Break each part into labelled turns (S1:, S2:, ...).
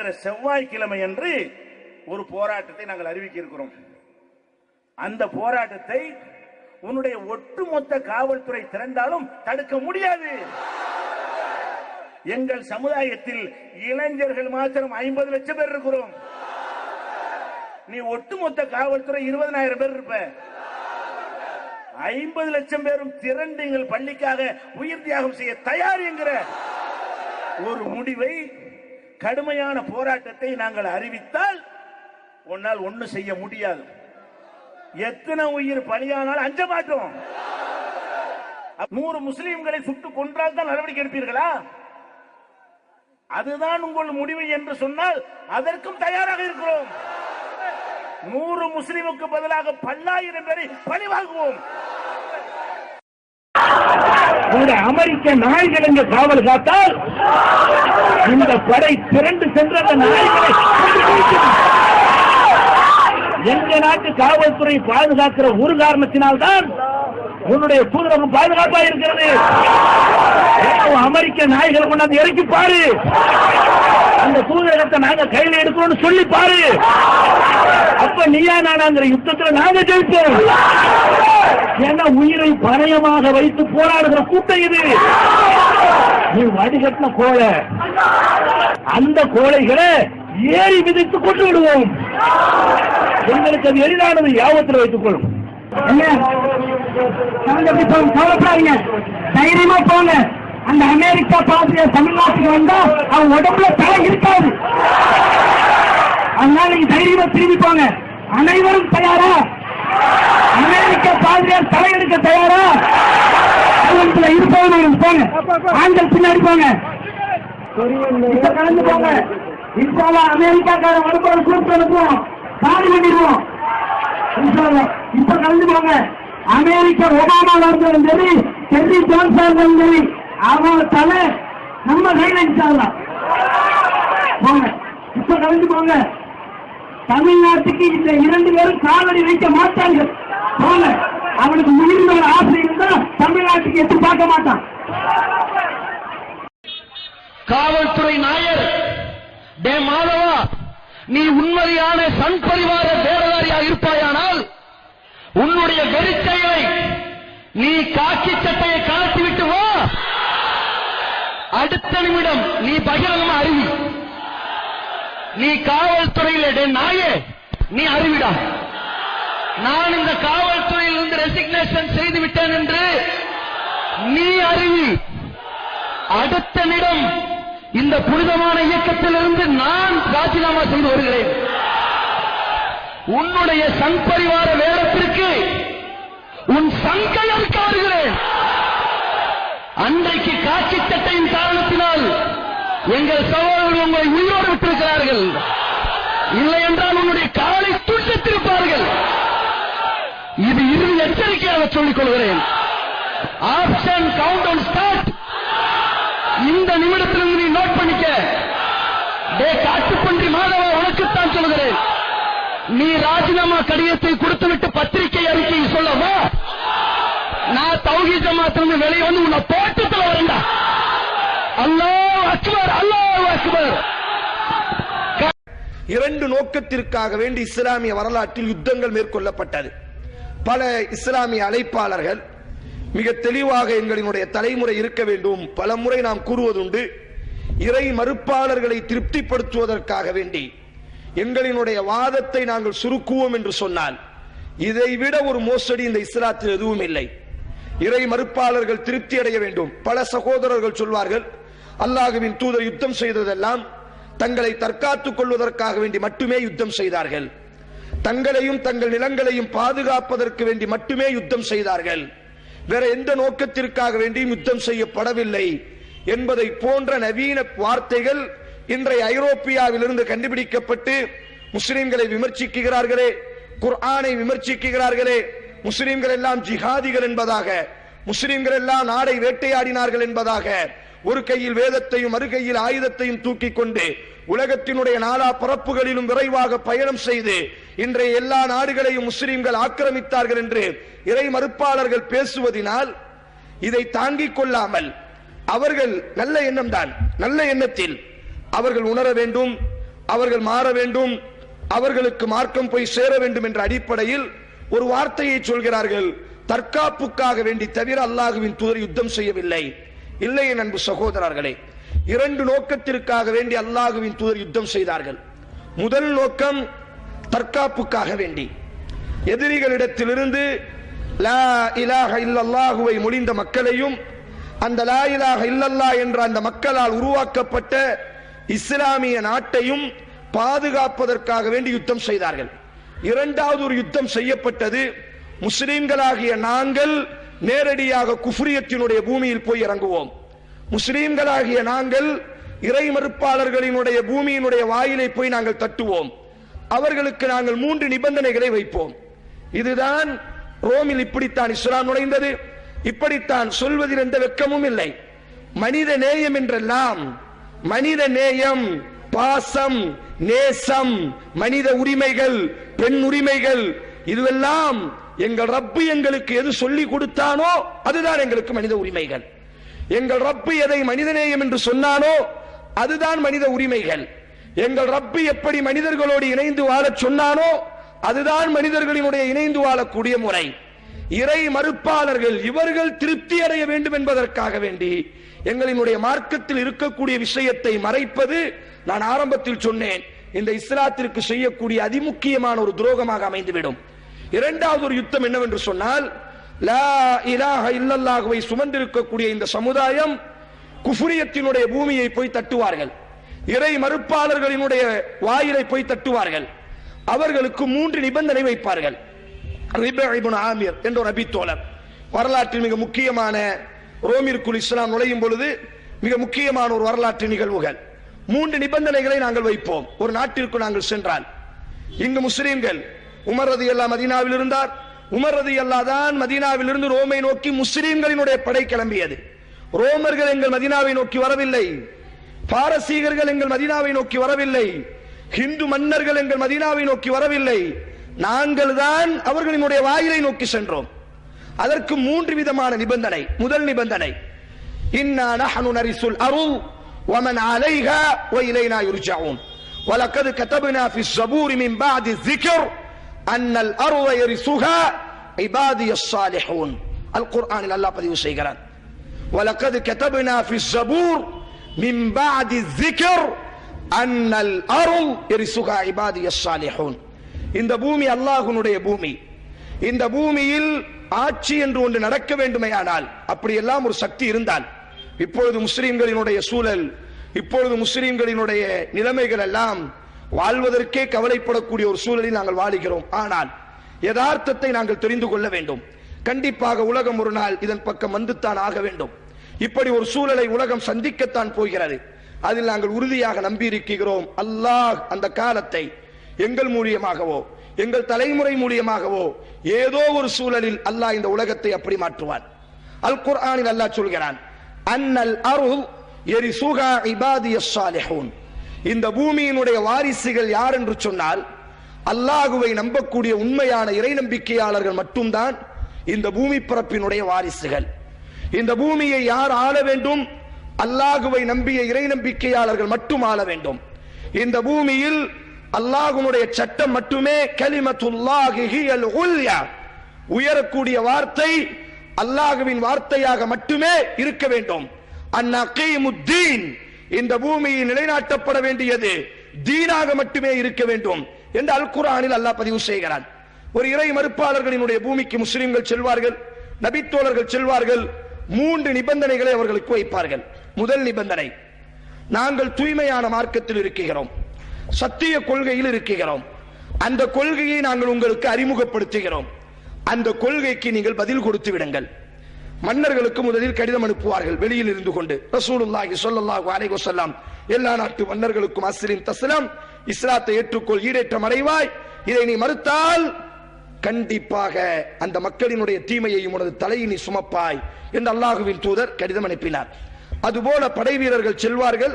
S1: வருகிற செவ்வாய்க்கிழமை அன்று ஒரு போராட்டத்தை நாங்கள் அறிவிக்க இருக்கிறோம் அந்த போராட்டத்தை உன்னுடைய ஒட்டுமொத்த காவல்துறை திரண்டாலும் தடுக்க முடியாது. எங்கள் சமுதாயத்தில் இளைஞர்கள் மாத்திரம் ஐம்பது லட்சம் பேர் இருக்கிறோம். நீ ஒட்டுமொத்த காவல்துறை இருபதனாயிரம் பேர் இருப்ப. ஐம்பது லட்சம் பேரும் திரண்டு எங்கள் பள்ளிக்காக உயிர் தியாகம் செய்ய தயார் என்கிற ஒரு முடிவை கடுமையான போராட்டத்தை நாங்கள் அறிவித்தால் உன்னால் ஒண்ணு செய்ய முடியாது. எத்தனை உயிர் பலியானாலும் அஞ்ச மாட்டோம். நூறு முஸ்லிம்களை சுட்டு கொன்றால் தான் நடவடிக்கை எடுப்பீர்களா? அதுதான் உங்கள் முடிவு என்று சொன்னால் அதற்கும் தயாராக இருக்கிறோம். நூறு முஸ்லிமுக்கு பதிலாக பல்லாயிரம் பேரை பழி வாங்குவோம்.
S2: உங்களுடைய அமெரிக்க நாய்கள் இங்கு காவல் காத்தால் இந்த படை திரண்டு சென்ற அந்த நாய்களை எங்க நாட்டு காவல்துறை பாதுகாக்கிற ஒரு காரணத்தினால்தான் உன்னுடைய தூதரகம் பாதுகாப்பா இருக்கிறது. அமெரிக்க நாய்களை கொண்டாந்து இறக்கி பாரு. அந்த தூதரகத்தை நாங்க கையில எடுக்கணும்னு சொல்லி பாரு. அப்ப நீயா நானாங்கிற யுத்தத்துல நாங்க ஜெயிப்போம். ஏன்னா உயிரை பணயமாக வைத்து போராடுகிற கூட்டம் இது. நீ வடிகட்டின கோழை. அந்த கோழைகளை ஏறி மிதித்து கொண்டு விடுவோம் எங்களுக்கு அது எளிதானது யாபத்தில் வைத்துக் கொள்ளும்.
S3: என்ன கவலை போங்க கவலைப்படாதீங்க. தைரியமா போங்க. அந்த அமெரிக்கா பாத்திர தமிழ்நாட்டுக்கு வந்தா அவன் உடம்புல தலை இருக்காது. அதனால நீங்க தைரியமா திரும்பி போங்க. அனைவரும் தயாரா? அமெரிக்க பாதிரியார் தலையெடுக்க தயாரா? அவங்களுக்குள்ள இருப்பவங்க போங்க. ஆண்கள் பின்னாடி போங்க. இப்ப கலந்து போங்க. இன்ஷால்லா அமெரிக்காக்கார வடப்போட கூப்பிட்டு அனுப்புவோம். பாடி பண்ணிடுவோம் இன்ஷால்லா. இப்ப கலந்து போங்க. அமெரிக்கா ஒபாமா இருந்தாலும் சரி டெல்லி ஜான்சன் இருந்தாலும் சரி அவன் தலை நம்ம கையில இன்ஷால்லா போங்க. இப்ப கலந்து போங்க. தமிழ்நாட்டுக்கு இந்த இரண்டு பேரும் காலடி வைக்க மாட்டாங்க போங்க. அவனுக்கு உயிர் ஒரு ஆசை இருந்தா தமிழ்நாட்டுக்கு எட்டு பார்க்க மாட்டான்.
S4: காவல்துறை நாயர் டே மாதவா நீ உண்மையான சன் பரிவார வேடதாரியாக இருப்பாய்? உன்னுடைய வெறிச்செயலை நீ காக்கி சட்டையை கலட்டி விட்டு வா அடுத்த நிமிடம் நீ பகிரங்கமா அறிவி நீ காவல்துறையில் நாயே நீ அறிவிடா நான் இந்த காவல்துறையில் இருந்து ரெசிக்னேஷன் செய்து விட்டேன் என்று நீ அறிவி அடுத்த நிடம் இந்த புனிதமான இயக்கத்திலிருந்து நான் ராஜினாமா செய்து வருகிறேன். உன்னுடைய சங்பரிவார வேடத்திற்கு உன் சங்கை வருகிறேன். அன்றைக்கு காட்சி சட்டையின் காரணத்தினால் எங்கள் சகோதரர்கள் உங்களை உயிரோடு விட்டிருக்கிறார்கள். இல்லை என்றால் உன்னுடைய காலை துண்டித்திருப்பார்கள் இது இறுதி எச்சரிக்கையாக சொல்லிக் கொள்கிறேன். ஆப்ஷன் கவுண்ட் ஆன் ஸ்டார்ட் இந்த நிமிடத்திலிருந்து நீ நோட் பண்ணிக்க. டே காட்டுப்பன்றி மாதவா உனக்குத்தான் சொல்கிறேன் நீ ராஜினாமா கடிதத்தை கொடுத்துவிட்டு பத்திரிகை அறிக்கை சொல்லவா நான் தௌஹி ஜமாத்திலிருந்து வெளியே வந்து உன்னை போட்டு வரண்டா வரேன்டா அல்லாஹ் அக்பர் அல்லாஹ் அக்பர்.
S5: இரண்டு நோக்கத்திற்காக வேண்டி இஸ்லாமிய வரலாற்றில் யுத்தங்கள் மேற்கொள்ளப்பட்டது. பல இஸ்லாமிய அழைப்பாளர்கள் மிக தெளிவாக எங்களினுடைய தலைமுறை இருக்க வேண்டும். பல முறை நாம் கூறுவதுண்டு இறை மறுப்பாளர்களை திருப்திப்படுத்துவதற்காக வேண்டி எங்களினுடைய வாதத்தை நாங்கள் சுருக்குவோம் என்று சொன்னால் இதைவிட ஒரு மோசடி இந்த இஸ்லாத்தில் எதுவும் இல்லை. இறை மறுப்பாளர்கள் திருப்தி அடைய வேண்டும். பல சகோதரர்கள் சொல்வார்கள் அல்லாஹுவின் தூதர் யுத்தம் செய்ததெல்லாம் தங்களை தற்காத்துக் கொள்வதற்காக வேண்டி மட்டுமே யுத்தம் செய்தார்கள். தங்களையும் தங்கள் நிலங்களையும் பாதுகாப்பதற்கு வேண்டி மட்டுமே யுத்தம் செய்தார்கள். வேற எந்த நோக்கத்திற்காக வேண்டியும் யுத்தம் செய்யப்படவில்லை. என்பதை போன்ற நவீன வார்த்தைகள் இன்றைய ஐரோப்பியாவிலிருந்து கண்டுபிடிக்கப்பட்டு முஸ்லிம்களை விமர்சிக்கிறார்களே குர்ஆனை விமர்சிக்கிறார்களே முஸ்லிம்கள் எல்லாம் ஜிஹாதிகள் என்பதாக முஸ்லிம்கள் எல்லாம் நாடை வேட்டையாடினார்கள் என்பதாக ஒரு கையில் வேதத்தையும் மறு கையில் ஆயுதத்தையும் தூக்கிக் கொண்டு உலகத்தினுடைய நாலா பரப்புகளிலும் விரைவாக பயணம் செய்து இன்றைய எல்லா நாடுகளையும் முஸ்லிம்கள் ஆக்கிரமித்தார்கள் என்று இறை மறுப்பாளர்கள் பேசுவதினால் இதை தாங்கிக் கொள்ளாமல் அவர்கள் நல்ல எண்ணம் தான் நல்ல எண்ணத்தில் அவர்கள் உணர வேண்டும் அவர்கள் மாற வேண்டும் அவர்களுக்கு மார்க்கம் போய் சேர வேண்டும் என்ற அடிப்படையில் ஒரு வார்த்தையை சொல்கிறார்கள் தற்காப்புக்காக வேண்டி தவிர அல்லாஹுவின் தூதர் யுத்தம் செய்யவில்லை. இல்லை என் அன்பு சகோதரர்களே இரண்டு நோக்கத்திற்காக வேண்டி அல்லாஹுவின் தூதர் யுத்தம் செய்தார்கள். முதல் நோக்கம் தற்காப்புக்காக வேண்டி. எதிரிகளிடத்திலிருந்து லா இலாஹ இல்லல்லாஹுவை மொழிந்த மக்களையும் அந்த லா இலாக இல்லல்லா என்ற அந்த மக்களால் உருவாக்கப்பட்ட இஸ்லாமிய நாட்டையும் பாதுகாப்பதற்காக வேண்டி யுத்தம் செய்தார்கள். இரண்டாவது ஒரு யுத்தம் செய்யப்பட்டது. முஸ்லீம்களாகிய நாங்கள் நேரடியாக குஃப்ரியத்தினுடைய பூமியில் போய் இறங்குவோம். முஸ்லீம்களாகிய நாங்கள் இறை மறுப்பாளர்களினுடைய பூமியினுடைய வாயிலை போய் நாங்கள் தட்டுவோம். அவர்களுக்கு நாங்கள் மூன்று நிபந்தனைகளை வைப்போம். இதுதான் ரோமில் இப்படித்தான் இஸ்லாம் நுழைந்தது. இப்படித்தான் சொல்வதில் எந்த வெக்கமும் இல்லை. மனித நேயம் என்றெல்லாம் மனித நேயம் பாசம் நேசம் மனித உரிமைகள் பெண் உரிமைகள் இதுவெல்லாம் எங்கள் ரப்பு எங்களுக்கு எது சொல்லி கொடுத்தானோ அதுதான் எங்களுக்கு மனித உரிமைகள். எங்கள் ரப்பு எதை மனிதநேயம் என்று சொன்னானோ அதுதான் மனித உரிமைகள். எங்கள் ரப்பு எப்படி மனிதர்களோடு இணைந்து வாழச் சொன்னானோ அதுதான் மனிதர்களினுடைய இணைந்து வாழக்கூடிய முறை. இறை மறுப்பாளர்கள் இவர்கள் திருப்தி அடைய வேண்டும் என்பதற்காக வேண்டி எங்களினுடைய மார்க்கத்தில் இருக்கக்கூடிய விஷயத்தை மறைப்பது நான் ஆரம்பத்தில் சொன்னேன் இந்த இஸ்லாத்திற்கு செய்யக்கூடிய அதிமுக்கியமான ஒரு துரோகமாக அமைந்துவிடும். இரண்டாவது ஒரு யுத்தம் என்னவென்று சொன்னால் லா இலாக இல்லல்லாஹுவை சுமந்திருக்கக்கூடிய இந்த சமுதாயம் குஃபுரியத்தினுடைய பூமியை போய் தட்டுவார்கள். இறை மறுப்பாளர்களினுடைய வாயிலை போய் தட்டுவார்கள். அவர்களுக்கு மூன்று நிபந்தனை வைப்பார்கள். ஆமீர் என்ற ஒரு அபித்தோழர் வரலாற்றில் மிக முக்கியமான ரோமிற்குள் இஸ்லாம் நுழையும் பொழுது மிக முக்கியமான ஒரு வரலாற்று நிகழ்வுகள். மூன்று நிபந்தனைகளை நாங்கள் வைப்போம். ஒரு நாட்டிற்கு நாங்கள் சென்றால். இங்கு முஸ்லீம்கள் உமர் ரதி அல்லா மதீனாவில் இருந்தார். உமரது ரதி அல்லா தான் மதீனாவில் இருந்து ரோமை நோக்கி முஸ்லீம்களினுடைய படை கிளம்பியது. ரோமர்கள் எங்கள் மதீனாவை நோக்கி வரவில்லை. பாரசீகர்கள் எங்கள் மதீனாவை நோக்கி வரவில்லை. ஹிந்து மன்னர்கள் எங்கள் மதீனாவை நோக்கி வரவில்லை. நாங்கள் தான் அவர்களினுடைய வாயிலை நோக்கி சென்றோம். அதற்கு மூன்று விதமான நிபந்தனை. முதல் நிபந்தனை இன்னா நஹனு நரிசுல் அருள். ومن عليها وإلينا يرجعون ولقد كتبنا في الزبور من بعد الذكر أن الأرض يرثها عبادي الصالحون القرآن الله பதிவு செய்கிறான் ولقد كتبنا في الزبور من بعد الذكر أن الأرض يرثها عبادي الصالحون இந்த பூமி அல்லாஹ்வுடைய பூமி இந்த பூமியில் ஆட்சி என்று ஒன்று நடக்க வேண்டுமேயானால் அப்படியெல்லாம் ஒரு சக்தி இருந்தால் இப்பொழுது முஸ்லிம்களினுடைய சூழல் இப்பொழுது முஸ்லிம்களினுடைய நிலைமைகள் எல்லாம் வாழ்வதற்கே கவலைப்படக்கூடிய ஒரு சூழலில் நாங்கள் வாழுகிறோம். ஆனால் யதார்த்தத்தை நாங்கள் தெரிந்து கொள்ள வேண்டும். கண்டிப்பாக உலகம் ஒரு நாள் இதன் பக்கம் வந்துத்தான் ஆக வேண்டும். இப்படி ஒரு சூழலை உலகம் சந்திக்கத்தான் போகிறது. அதில் நாங்கள் உறுதியாக நம்பியிருக்கிறோம். அல்லாஹ் அந்த காலத்தை எங்கள் மூலியமாகவோ எங்கள் தலைமுறை மூலியமாகவோ ஏதோ ஒரு சூழலில் அல்லாஹ் இந்த உலகத்தை அப்படி மாற்றுவான். அல் குர்ஆனில் அல்லாஹ் சொல்கிறான் அன்னல் அருள் எரிசுகா இபாதிய சாலிஹூன் இந்த பூமியினுடைய வாரிசுகள் யார் என்று சொன்னால் அல்லாஹுவை நம்பக்கூடிய உண்மையான இறை நம்பிக்கையாளர்கள் மட்டும்தான் இந்த பூமி பிறப்பினுடைய வாரிசுகள். இந்த பூமியை யார் ஆள வேண்டும்? அல்லாஹுவை நம்பிய இறை நம்பிக்கையாளர்கள் மட்டும் ஆள வேண்டும். இந்த பூமியில் அல்லாஹுனுடைய சட்டம் மட்டுமே கலிமத்துல்லாஹி உயரக்கூடிய வார்த்தை அல்லாஹுவின் வார்த்தையாக மட்டுமே இருக்க வேண்டும். அந்நகீமுத்தீன் இந்த பூமியில் நிலைநாட்டப்பட வேண்டியது தீனாக மட்டுமே இருக்க வேண்டும் என்று அல் குர்ஆனில் அல்லாஹ் பதிவு செய்கிறான். ஒரு இறை மறுப்பாளர்களினுடைய பூமிக்கு முஸ்லிம்கள் செல்வார்கள் நபித்தோழர்கள் செல்வார்கள் மூன்று நிபந்தனைகளை அவர்களுக்கு வைப்பார்கள். முதல் நிபந்தனை நாங்கள் தூய்மையான மார்க்கத்தில் இருக்கிறோம் சத்திய கொள்கையில் இருக்கிறோம். அந்த கொள்கையை நாங்கள் உங்களுக்கு அறிமுகப்படுத்துகிறோம். அந்த கொள்கைக்கு நீங்கள் பதில் கொடுத்து விடுங்கள். மன்னர்களுக்கு முதலில் கடிதம் அனுப்புவார்கள் வெளியில் இருந்து கொண்டு. ரசூலுல்லாஹி ஸல்லல்லாஹு அலைஹி வஸல்லம் எல்லா நாட்டு மன்னர்களுக்கும் அஸ்லிம் தஸ்லாம் இஸ்லாத்தை ஏற்றுக்கொள் ஈடேற்றம் அடைவாய். இதை நீ மறுத்தால் கண்டிப்பாக அந்த மக்களினுடைய தீமையையும் உனது தலையை நீ சுமப்பாய் என்று அல்லாஹுவின் தூதர் கடிதம் அனுப்பினார். அதுபோல படை வீரர்கள் செல்வார்கள்.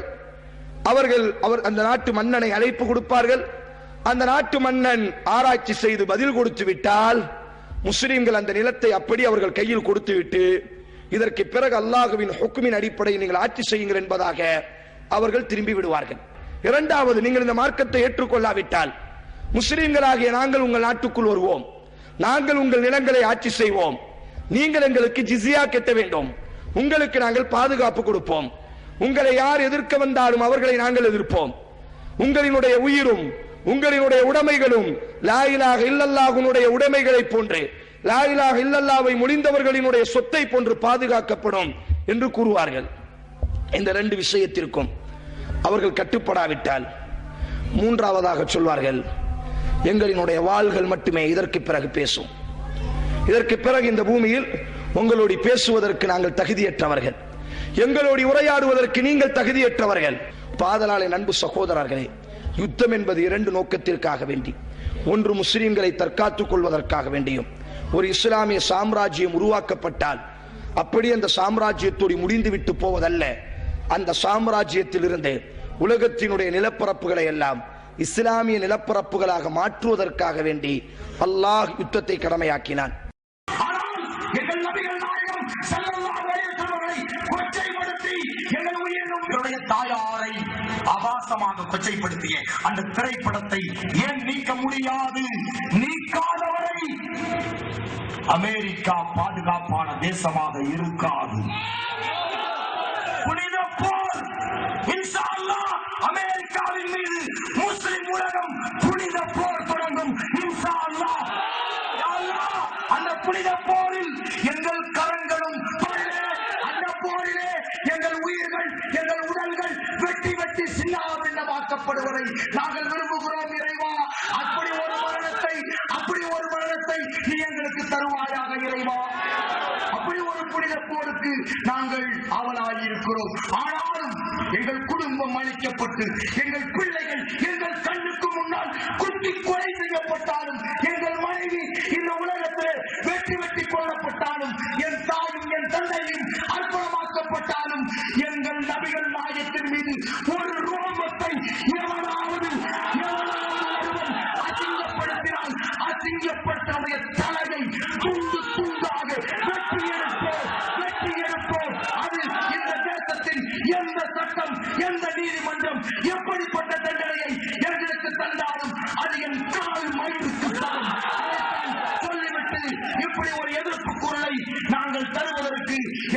S5: அவர்கள் அவர் அந்த நாட்டு மன்னனை அழைப்பு கொடுப்பார்கள். அந்த நாட்டு மன்னன் ஆராய்ச்சி செய்து பதில் கொடுத்து விட்டால் முஸ்லிம்கள் அந்த நிலத்தை அப்படி அவர்கள் கையில் கொடுத்து விட்டு இதற்கு பிறகு அல்லாஹுவின் ஹுக்குமின் அடிப்படையில் நீங்கள் ஆட்சி செய்யுங்கள் என்பதாக அவர்கள் திரும்பி விடுவார்கள். இரண்டாவது நீங்கள் இந்த மார்க்கத்தை ஏற்றுக்கொள்ளாவிட்டால் முஸ்லிம்களாகிய நாங்கள் உங்கள் நாட்டுக்குள் வருவோம். நாங்கள் உங்கள் நிலங்களை ஆட்சி செய்வோம். நீங்கள் எங்களுக்கு ஜிசியா கெட்ட வேண்டும். உங்களுக்கு நாங்கள் பாதுகாப்பு கொடுப்போம். உங்களை யார் எதிர்க்க வந்தாலும் அவர்களை நாங்கள் எதிர்ப்போம். உங்களினுடைய உயிரும் உங்களினுடைய உடைமைகளும் லாயிலாக இல்லல்லாஹுனுடைய உடைமைகளை போன்று. லாயிலாக இல்லல்லாவை முடிந்தவர்களினுடைய சொத்தை போன்று பாதுகாக்கப்படும் என்று கூறுவார்கள். இந்த ரெண்டு விஷயத்திற்கும் அவர்கள் கட்டுப்படாவிட்டால் மூன்றாவதாக சொல்வார்கள் எங்களினுடைய வாள்கள் மட்டுமே இதற்கு பிறகு பேசும். இதற்கு பிறகு இந்த பூமியில் உங்களோடு பேசுவதற்கு நாங்கள் தகுதியற்றவர்கள். எங்களோடு உரையாடுவதற்கு நீங்கள் தகுதியற்றவர்கள். பாதலாளை நண்பு சகோதரர்களே யுத்தம் என்பது இரண்டு நோக்கத்திற்காக வேண்டி. ஒன்று முஸ்லிம்களை தற்காத்துக் கொள்வதற்காக வேண்டியும் ஒரு இஸ்லாமிய சாம்ராஜ்யம் உருவாக்கப்பட்டால் அப்படி அந்த சாம்ராஜ்யத்தோடு முடிந்துவிட்டு போவதல்ல. அந்த சாம்ராஜ்யத்திலிருந்து உலகத்தினுடைய நிலப்பரப்புகளை எல்லாம் இஸ்லாமிய நிலப்பரப்புகளாக மாற்றுவதற்காக வேண்டி அல்லாஹ் யுத்தத்தை கடமையாக்கினான்.
S6: ஆனால் ஆபாசமாக கொச்சைப்படுத்திய அந்த திரைப்படத்தை ஏன் நீக்க முடியாது? நீக்காதவரை அமெரிக்கா பாதுகாப்பான தேசமாக இருக்காது. புனித போர்! இன்ஷா அல்லாஹ் அமெரிக்காவின் மீது முஸ்லிம் உலகம் புனித போர் தொடங்கும். இன்ஷா அல்லாஹ் அந்த புனித போர் பின்னமாக்கப்படுவதை நாங்கள் விரும்புகிறோம் இறைவா. அப்படி ஒரு மரணத்தை அப்படி ஒரு மரணத்தை நீ எங்களுக்கு தருவாயாக இறைவா. அப்படி ஒரு புனித போருக்கு நாங்கள் ஆவலாயிருக்கிறோம் ஆனாலும் எங்கள் குடும்பம் அழிக்கப்பட்டு எங்கள் பிள்ளைகள் எங்கள் கண்ணுக்கு முன்னால் குத்தி கொலை செய்யப்பட்டாலும் எங்கள் மனைவி இந்த உலகத்தில் வெட்டி வெட்டி கொல்லப்பட்டாலும் என் தாயும் என் தந்தையும் அர்ப்பணமாக்கப்பட்டாலும் எங்கள் நபிகள் நாயத்தின் மீது ஒரு ரோமத்தை எவனாவது எவனாவது அசிங்கப்படுத்தினால் அசிங்கப்பட்டவருடைய தலையை துண்டு துண்டாக வெட்டி எடுப்போம் வெட்டி எடுப்போம் அது இந்த தேசத்தின் எந்த சட்டம் எந்த நீதிமன்றம் எப்படிப்பட்ட தண்டனையை எங்களுக்கு தந்தாலும் அது என் கால் மயிருக்கு சொல்லிவிட்டு இப்படி ஒரு எதிர்ப்பு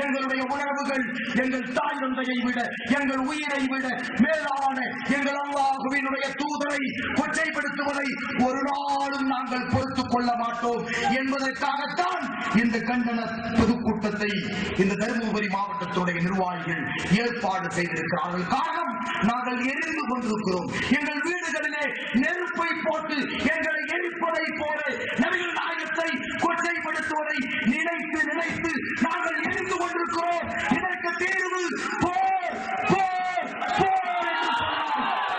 S6: எங்களுடைய உணர்வுகள் எங்கள் தாய் தந்தையை விட எங்கள் உயிரை விட மேலான எங்கள் அல்லாஹுவினுடைய தூதரை கொச்சைப்படுத்துவதை ஒரு நாளும் நாங்கள் பொறுத்துக் கொள்ள மாட்டோம் என்பதற்காகத்தான் இந்த கண்டன பொதுக்கூட்டத்தை இந்த தருமபுரி மாவட்டத்துடைய நிர்வாகிகள் ஏற்பாடு செய்திருக்கிறார்கள். காரணம் நாங்கள் எரிந்து கொண்டிருக்கிறோம். எங்கள் வீடுகளிலே நெருப்பை போட்டு எங்களை எரிப்பதை போல நபிகள் கொச்சைப்படுத்துவதை நினைத்து நினைத்து நாங்கள் எரிந்து கொண்டிருக்கிறோம். இதற்கு தீர்வு போர் போர் போர்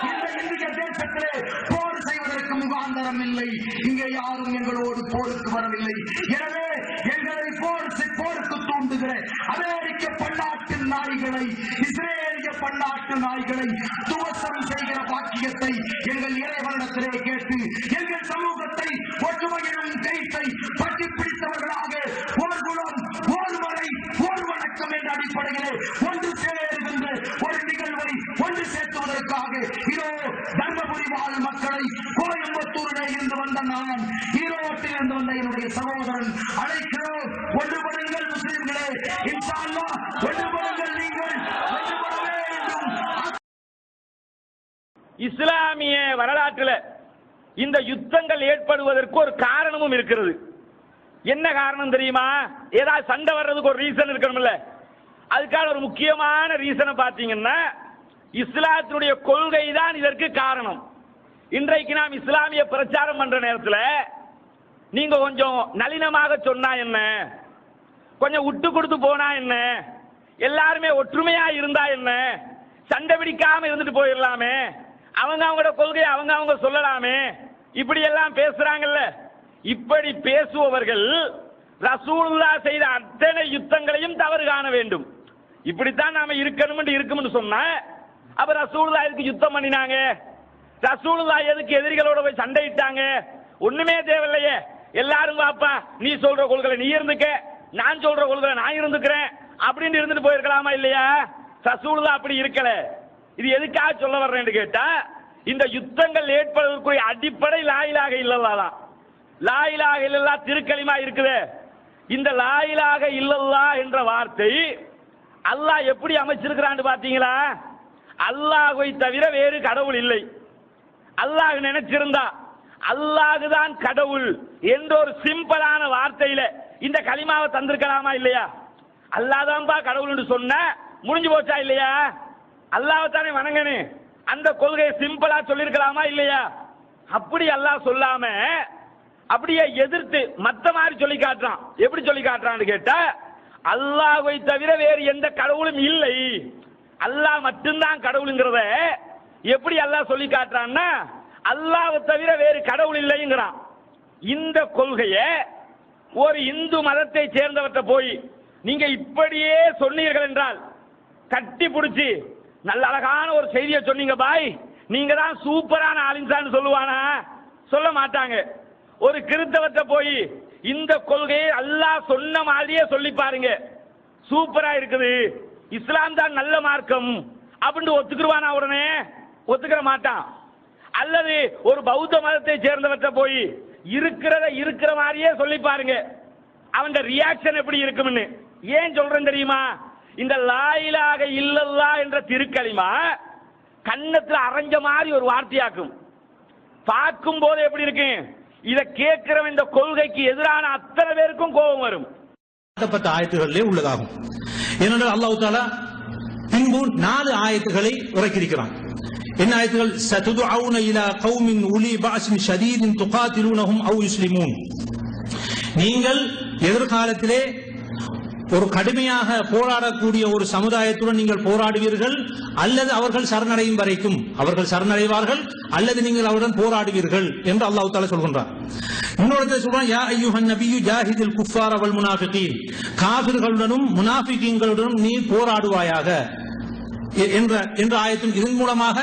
S6: இந்த இந்திய தேசத்திலே போர் செய்வதற்கு முகாந்தரம் இல்லை. இங்கே யாரும் எங்களோடு போருக்கு வரவில்லை. எனவே எங்களை போர் போருக்கு தூண்டுகிற அமெரிக்க பன்னாட்டு நாய்களை இஸ்ரேலிய பன்னாட்டு நாய்களை துவசம் செய்கிற பாக்கியத்தை எங்கள் இறைவனிடத்திலே கேட்டு எங்கள் சமூகத்தை அடிப்படையிலே ஒன்று சேருகின்ற ஒரு நிகழ்வை ஒன்று சேர்த்துவதற்காக இதோ தர்மபுரி வாழ் மக்களை கோயம்புத்தூரிலே இருந்து வந்த நான் ஈரோட்டில் இருந்து வந்த என்னுடைய சகோதரன் அழைக்கிறோம். ஒன்றுபடுங்கள் முஸ்லிம்களே. இன்சால்லா ஒன்றுபடுங்கள் நீங்கள்.
S7: இஸ்லாமிய வரலாற்றில் இந்த யுத்தங்கள் ஏற்படுவதற்கு ஒரு காரணமும் இருக்கிறது. என்ன காரணம் தெரியுமா? ஏதாவது சண்டை வர்றதுக்கு ஒரு ரீசன் இருக்கணும்ல. அதுக்கான ஒரு முக்கியமான ரீசனை பார்த்தீங்கன்னா இஸ்லாத்தினுடைய கொள்கை தான் இதற்கு காரணம். இன்றைக்கு நாம் இஸ்லாமிய பிரச்சாரம் பண்ற நேரத்தில் நீங்க கொஞ்சம் நளினமாக சொன்னா என்ன? கொஞ்சம் விட்டு கொடுத்து போனா என்ன? எல்லாருமே ஒற்றுமையா இருந்தா என்ன? சண்டை பிடிக்காம இருந்துட்டு போயிடலாமே. அவங்க அவங்களோட கொள்கையை அவங்க அவங்க சொல்லலாமே. இப்படி எல்லாம் பேசுறாங்கல்ல. இப்படி பேசுபவர்கள் ரசூலுல்லா செய்த அத்தனை யுத்தங்களையும் தவறு காண வேண்டும். இப்படித்தான் நாம இருக்கணும் இருக்கும்னு சொன்னா அப்ப ரசூலுல்லா எதுக்கு யுத்தம் பண்ணினாங்க? ரசூலுல்லா எதுக்கு எதிரிகளோட போய் சண்டையிட்டாங்க? ஒண்ணுமே தேவையில்லையே. எல்லாரும் வாப்பா நீ சொல்ற கொள்கை நீ இருந்துக்க. நான் சொல்ற கொள்கை நான் இருந்துக்கிறேன். அப்படின்னு இருந்துட்டு போயிருக்கலாமா இல்லையா? ரசூலுல்லா அப்படி இருக்கல. இது எதுக்காக சொல்ல வர்றேன்னு கேட்டா இந்த யுத்தங்கள் ஏற்படுவதற்குரிய அடிப்படை லாயிலாக இல்லல்லா தான். லாயிலாக இல்லல்லா திருக்களிமா இருக்குது. இந்த லாயிலாக இல்லல்லா என்ற வார்த்தை அல்லாஹ் எப்படி அமைச்சிருக்கிறான்னு பார்த்தீங்களா அல்லாஹை தவிர வேறு கடவுள் இல்லை. அல்லாஹ் நினைச்சிருந்தா அல்லாஹ் தான் கடவுள் என்ற ஒரு சிம்பிளான வார்த்தையில இந்த களிமாவை தந்திருக்கலாமா இல்லையா? அல்லாஹ் தான்பா கடவுள்னு சொன்ன முடிஞ்சு போச்சா இல்லையா? அல்லாஹ் தானே வணங்கணும் அந்த கொள்கையை சிம்பிளா சொல்லிருக்கலாமா இல்லையா? அப்படி அல்லாஹ் சொல்லாம அப்படியே எதிர்த்து மத்த மாதிரி சொல்லி காட்டுறான். எப்படி சொல்லி காட்டுறான்னு கேட்டா அல்லாஹ்வை தவிர வேறு எந்த கடவுளும் இல்லை. அல்லாஹ் மட்டும்தான் கடவுளுங்கிறத எப்படி அல்லாஹ் சொல்லி காட்டுறான்னா அல்லாஹை தவிர வேறு கடவுள் இல்லைங்கிறான். இந்த கொள்கையை ஒரு இந்து மதத்தை சேர்ந்தவர்கிட்ட போய் நீங்க இப்படியே சொன்னீர்கள் என்றால் கட்டி பிடிச்சி நல்ல அழகான ஒரு செய்தியை சொன்னீங்க பாய். நீங்க தான் சூப்பரான ஆலின்சான்னு சொல்லுவானா? சொல்ல மாட்டாங்க. ஒரு கிறித்தவத்தை போய் இந்த கொள்கையை அல்லாஹ் சொன்ன மாதிரியே சொல்லி பாருங்க. சூப்பரா இருக்குது. இஸ்லாம் தான் நல்ல மார்க்கம். அப்படின்னு ஒத்துக்குருவானா உடனே? ஒத்துக்கிற மாட்டான். அல்லது ஒரு பௌத்த மதத்தை சேர்ந்தவற்றை போய் இருக்கிறத இருக்கிற மாதிரியே சொல்லி பாருங்க. அவன் ரியாக்ஷன் எப்படி இருக்கும்னு. ஏன் சொல்றேன் தெரியுமா? இந்த லாயிலாக இல்லல்லா என்ற திருக்களிமா கன்னத்தில் அரைஞ்ச மாதிரி ஒரு வார்த்தையாக்கும். பார்க்கும் போது எப்படி இருக்கு? இத கேட்கிறவன் இந்த கொள்கைக்கு எதிரான அத்தனை பேருக்கும் கோபம் வரும்.
S8: சம்பந்தப்பட்ட ஆயத்துகளிலே உள்ளதாகும். ஏனென்றால் அல்லாஹ் தாலா பின்பு நாலு ஆயத்துகளை இறக்கியிருக்கிறான் என்ன ஆயத்துகள்? சதுதுஅவுன இலா கௌமின் உலி பாஸின் ஷதீதின் துகாத்திலூனஹும் அவு யுஸ்லிமூன். நீங்கள் எதிர்காலத்திலே ஒரு கடுமையாக போராடக்கூடிய ஒரு சமுதாயத்துடன் நீங்கள் போராடுவீர்கள் அல்லது அவர்கள் சரணடையும் வரைக்கும் அவர்கள் சரணடைவார்கள் அல்லது நீங்கள் அவருடன் போராடுவீர்கள் என்று அல்லாஹு தாலா சொல்கின்றார் இன்னொரு சொல்றான் யா ஐயுஹன் நபியு ஜாஹிதில் குஃபார் அவள் முனாஃபிகீன். காபிர்களுடனும் முனாஃபிகீன்களுடனும் நீ போராடுவாயாக எ- என்ற என்ற ஆயத்தின் இதன் மூலமாக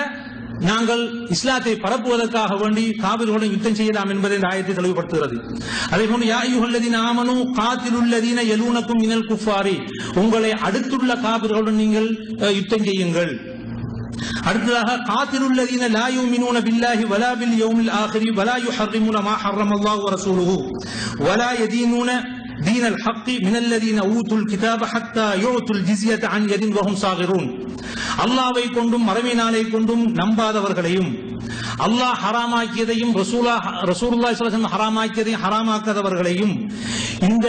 S8: நாங்கள் இஸ்லாத்தை பரப்புவதற்காக வேண்டி காவிர்களுடன் யுத்தம் செய்யலாம் என்பதை இந்த ஆயத்தை தெளிவுபடுத்துகிறது. அதே போன்று யா ஆமனு காத்திலுள்ளதீன எலூனக்கும் இனல் குஃபாரி. உங்களை அடுத்துள்ள காவிர்களுடன் நீங்கள் அஹ், யுத்தம் செய்யுங்கள். அடுத்ததாக காத்திலுள்ளதீன லா யூமினூன பில்லாஹி வலா பில் யௌமில் ஆஹரி வலா யுஹர்ரிமுன மா ஹர்ரமல்லாஹு வ ரசூலுஹு வலா யதீனுன دين الحق من الذين اوتوا الكتاب حتى يعطوا الجزيه عن يد وهم صاغرون அல்லாவை கொண்டும் மறுமை நாளை கொண்டும் நம்பாதவர்களையும் அல்லாஹ் ஹராமாக்கியதையும் ரசூலா ரசூலுல்லாஹி ஸல்லல்லாஹு அலைஹி வஸல்லம் ஹராமாக்கியதையும் ஹராமாக்காதவர்களையும் இந்த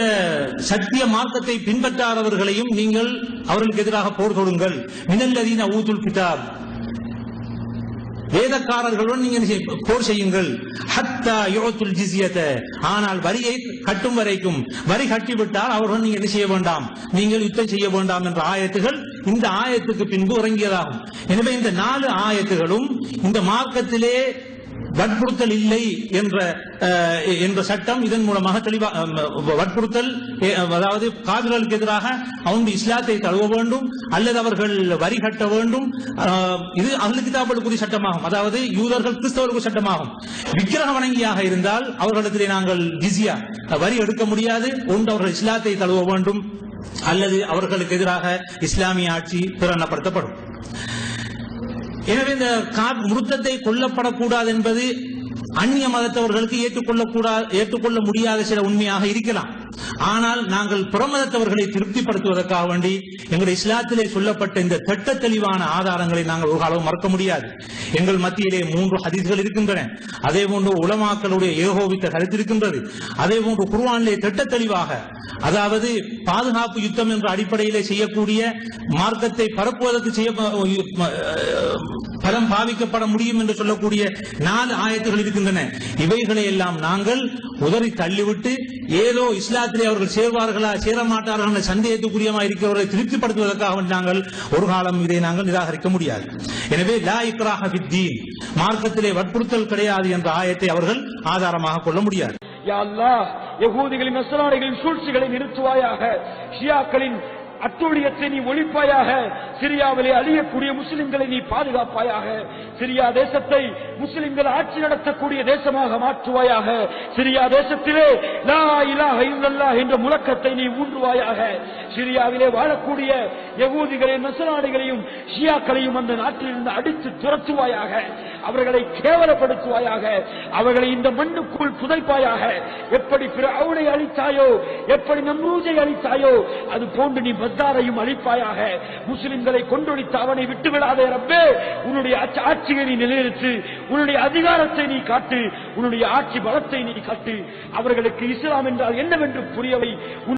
S8: சத்திய மார்க்கத்தை பின்பற்றாதவர்களையும் நீங்கள் அவர்களுக்கு எதிராக போர் தொடுங்கள் மினல்லதீன ஊதுல் கிதாப் வேதக்காரர்களுடன் நீங்கள் போர் செய்யுங்கள். ஹத்தா யுஅத்துல் ஜிஸ்யத. ஆனால் வரியை கட்டும் வரைக்கும் வரி கட்டிவிட்டால் அவர்களுடன் நீங்கள் என்ன செய்ய வேண்டாம்? நீங்கள் யுத்தம் செய்ய வேண்டாம் என்ற ஆயத்துகள் இந்த ஆயத்துக்கு பின்பு உறங்கியதாகும் எனவே இந்த நாலு ஆயத்துகளும் இந்த மார்க்கத்திலே வற்புறுத்தல் இல்லை என்ற அஹ், என்ற சட்டம் இதன் மூலமாக தெளிவா வற்புறுத்தல் அதாவது காவிர்களுக்கு எதிராக அவங்க இஸ்லாத்தை தழுவ வேண்டும் அல்லது அவர்கள் வரி கட்ட வேண்டும் அஹ், இது அகல் கிதாபுக்குரிய சட்டமாகும். அதாவது யூதர்கள் கிறிஸ்தவர்களுக்கு சட்டமாகும். விக்கிரக வணங்கியாக இருந்தால் அவர்களிடத்திலே நாங்கள் ஜிசியா வரி எடுக்க முடியாது. ஒன்று அவர்கள் இஸ்லாத்தை தழுவ வேண்டும் அல்லது அவர்களுக்கு எதிராக இஸ்லாமிய ஆட்சி பிரகடனப்படுத்தப்படும் எனவே இந்த கா- முருத்தத்தை கொல்லப்படக்கூடாது என்பது அந்நிய மதத்தவர்களுக்கு ஏற்றுக்கொள்ளக்கூடாது ஏற்றுக்கொள்ள முடியாத சில உண்மையாக இருக்கலாம். ஆனால் நாங்கள் புறமதத்தவர்களை திருப்திப்படுத்துவதற்காக வேண்டி எங்கள் இஸ்லாத்திலே சொல்லப்பட்ட இந்த திட்ட தெளிவான ஆதாரங்களை நாங்கள் ஒரு காலம் மறக்க முடியாது. எங்கள் மத்தியிலே மூன்று ஹதீஸ்கள் இருக்கின்றன. அதே போன்று உலமாக்களுடைய ஏகோபித்த கருத்து இருக்கின்றது. அதே போன்று குர்ஆனிலே திட்ட தெளிவாக அதாவது பாதுகாப்பு யுத்தம் என்ற அடிப்படையிலே செய்யக்கூடிய மார்க்கத்தை பரப்புவதற்கு செய்ய பலம் பாவிக்கப்பட முடியும் என்று சொல்லக்கூடிய நாலு ஆயத்துகள் இருக்கின்றன. இவைகளை எல்லாம் நாங்கள் உதறி தள்ளிவிட்டு ஏதோ இஸ்லாத்திலே அவர்கள் சேர்வார்களா சேரமாட்டார்கள் என்ற சந்தேகத்துக்குரியமா இருக்கிறவர்களை திருப்திப்படுத்துவதற்காக நாங்கள் ஒரு காலம் இதை நாங்கள் நிராகரிக்க முடியாது. எனவே லா இக்ராஹ வித்தீன் மார்க்கத்திலே வற்புறுத்தல் கிடையாது என்ற ஆயத்தை அவர்கள் ஆதாரமாக கொள்ள முடியாது.
S9: யா அல்லாஹ் யகூதிகளின் நஸ்ரானிகளின் சூழ்ச்சிகளை நிறுத்துவாயாக. ஷியாக்களின் அத்துழியத்தை நீ ஒழிப்பாயாக. சிரியாவிலே அழியக்கூடிய முஸ்லிம்களை நீ பாதுகாப்பாயாக. சிரியா தேசத்தை முஸ்லிம்கள் ஆட்சி நடத்தக்கூடிய தேசமாக மாற்றுவாயாக. சிரியா தேசத்திலே லா இலாஹ இல்லல்லாஹ் என்ற முழக்கத்தை நீ ஊன்றுவாயாக. சிரியாவிலே வாழக்கூடிய யகூதிகளையும் நசராணிகளையும் ஷியாக்களையும் அந்த நாட்டிலிருந்து அடித்து துரத்துவாயாக. அவர்களை கேவலப்படுத்துவாயாக. அவர்களை இந்த மண்ணுக்குள் புதைப்பாயாக. எப்படி அவனை அழித்தாயோ எப்படி நம்ரூஜை அழித்தாயோ அது போன்று நீ பத்தாரையும் அழிப்பாயாக. முஸ்லிம்களை கொண்டொழித்து அவனை விட்டுவிடாதே ரப்பே. உன்னுடைய ஆட்சி- ஆட்சியை நீ நிலைநிறுத்து உன்னுடைய அதிகாரத்தை நீ காட்டு உன்னுடைய ஆட்சி பலத்தை நீ காட்டு. அவர்களுக்கு இஸ்லாம் என்றால் என்னவென்று புரியவை? உன்